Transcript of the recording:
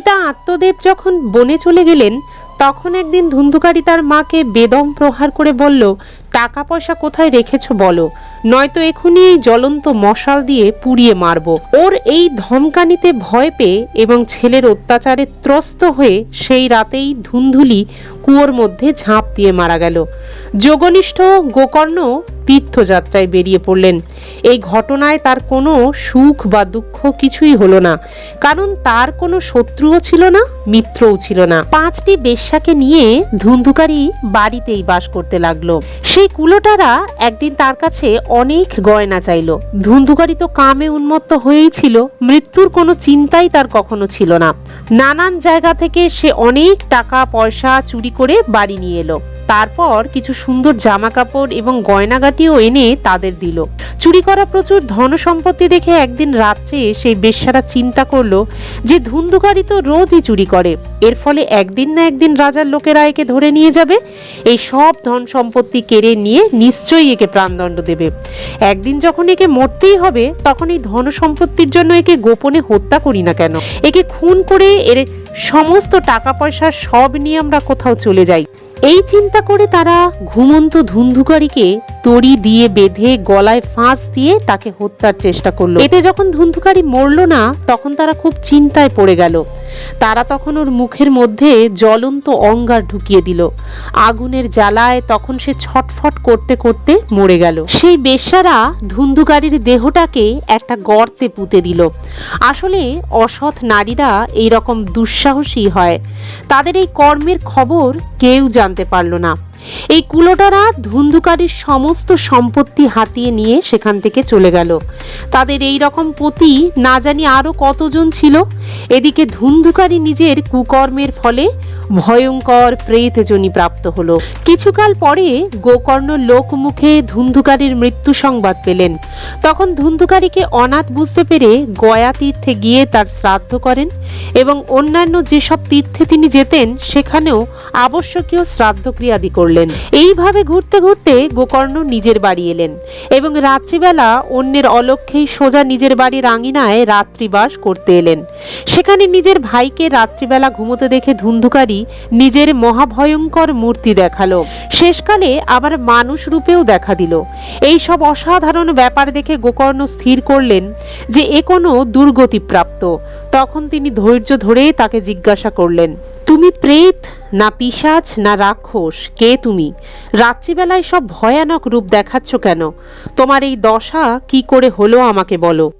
পিতা আত্মদেব যখন বনে চলে গেলেন, তখন একদিন ধুন্ধুকারী তার মাকে বেদম প্রহার করে বলল টাকা পয়সা কোথায় রেখেছো বলো। নয়তো এখনই এই জ্বলন্ত মশাল দিয়ে পুড়িয়ে মারবো। ওর এই ধমকানিতে ভয় পেয়ে এবং ছেলের অত্যাচারে ত্রস্ত হয়ে সেই রাতেই ধুন্ধুলি কুয়োর মধ্যে ঝাঁপ দিয়ে মারা গেল। যোগনিষ্ঠ গোকর্ণ তীর্থযাত্রায় বেরিয়ে পড়লেন। এই ঘটনায় তার কোনো সুখ বা দুঃখ কিছুই হলো না। কারণ তার কোনো শত্রুও ছিল না, মিত্রও ছিল না। পাঁচটি বেশ্যাকে নিয়ে ধুন্ধুকারী বাড়িতেই বাস করতে লাগল। সেই কুলোটারা একদিন তার কাছে অনেক গয়না চাইল। ধুন্ধুকারি তো কামে উন্মত্ত হয়েই ছিল। মৃত্যুর কোনো চিন্তাই তার কখনো ছিল না। নানান জায়গা থেকে সে অনেক টাকা পয়সা চুরি করে বাড়ি নিয়ে এলো। তারপর কিছু সুন্দর জামা কাপড় এবং গয়নাগাটিও এনে তাদের দিল। চুরি করা প্রচুর ধন সম্পত্তি দেখে একদিন রাত্রে সেই বেশ্যারা চিন্তা করল যে ধুন্ধুকারী তো রোজই চুরি করে। এর ফলে একদিন না একদিন রাজার লোকেরা একে ধরে নিয়ে যাবে। এই সব ধন সম্পত্তি কেড়ে নিয়ে নিশ্চয়ই একে প্রাণদণ্ড দেবে। একদিন যখন একে মরতেই হবে, তখন এই ধন সম্পত্তির জন্য একে গোপনে হত্যা করি না কেন? একে খুন করে এর সমস্ত টাকা পয়সা সব নিয়ে আমরা কোথাও চলে যাই। এই চিন্তা করে তারা ঘুমন্ত ধুন্ধুকারীকে তড়ি দিয়ে বেঁধে গলায় ফাঁস দিয়ে তাকে হত্যার চেষ্টা করল। এতে যখন ধুন্ধুকারী মরলো না, তখন তারা খুব চিন্তায় পড়ে গেল। তারা তখন ওর মুখের মধ্যে জ্বলন্ত অঙ্গার ঢুকিয়ে দিল। আগুনের জ্বালায় তখন সে ছটফট করতে করতে মরে গেল। সেই বেশারা ধুন্ধুকারীর দেহটাকে একটা গর্তে পুঁতে দিল। আসলে অসৎ নারীরা এইরকম দুঃসাহসী হয়। তাদের এই কর্মের খবর কেউ জানতে পারল না। এই কুলোটারা ধুন্ধুকারীর সমস্ত সম্পত্তি হাতিয়ে নিয়ে সেখান থেকে চলে গেল। তাদের এই রকম পতি না জানি আরও কতজন ছিল। এদিকে ধুন্ধুকারী নিজের কুকর্মের ফলে ভয়ঙ্কর প্রেতজনী প্রাপ্ত হলো। কিছুকাল পরে গোকর্ণ লোকমুখে ধুন্ধুকারীর মৃত্যু সংবাদ পেলেন। তখন ধুন্ধুকারীকে অনাথ বুঝতে পেরে গয়া তীর্থে গিয়ে তার শ্রাদ্ধ করেন এবং অন্যান্য যেসব তীর্থে তিনি যেতেন, সেখানেও আবশ্যকীয় শ্রাদ্ধক্রিয়াদি করলেন। এইভাবে ঘুরতে ঘুরতে গোকর্ণ নিজের বাড়ি এলেন এবং রাত্রিবেলা অন্যের অলক্ষ্যেই সোজা নিজের বাড়ির আঙিনায় রাত্রিবাস করতে এলেন। সেখানে নিজের ভাইকে রাত্রিবেলা ঘুমোতে দেখে ধুন্ধুকারী নিজের মহাভয়ঙ্কর মূর্তি দেখাল। শেষকালে আবার মানুষ রূপেও দেখা দিল। এই সব অসাধারণ ব্যাপার দেখে গোকর্ণ স্থির করলেন যে এ কোনো দুর্গতিপ্রাপ্ত। তখন তিনি ধৈর্য ধরে তাকে জিজ্ঞাসা করলেন, তুমি প্রেত? না পিশাচ, না রাক্ষস, কে তুমি? রাত্রিবেলায় সব ভয়ানক রূপ দেখাচ্ছ কেন? তোমার এই দশা কি করে হলো আমাকে বলো।